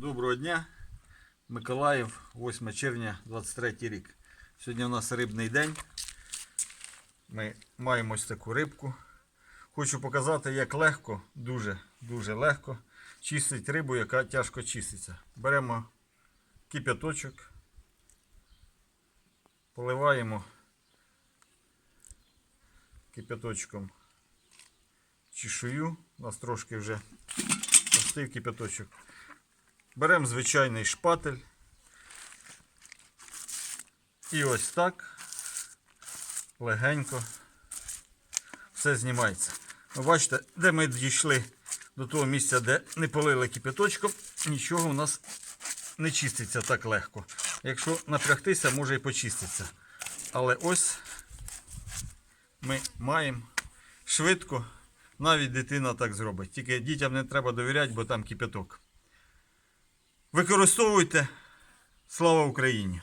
Доброго дня, Миколаїв, 8 червня 23 рік. Сьогодні у нас рибний день. Ми маємо ось таку рибку. Хочу показати, як легко, дуже, дуже легко чистить рибу, яка тяжко чиститься. Беремо кип'яточок, поливаємо кип'яточком чешую. У нас трошки вже остив кип'яточок. Беремо звичайний шпатель. І ось так легенько все знімається. Ви бачите, де ми дійшли до того місця, де не полили кипяточком, нічого у нас не чиститься так легко. Якщо напрягтися, може і почиститься. Але ось ми маємо швидко, навіть дитина так зробить. Тільки дітям не треба довіряти, бо там кипяток. Використовуйте. Слава Україні!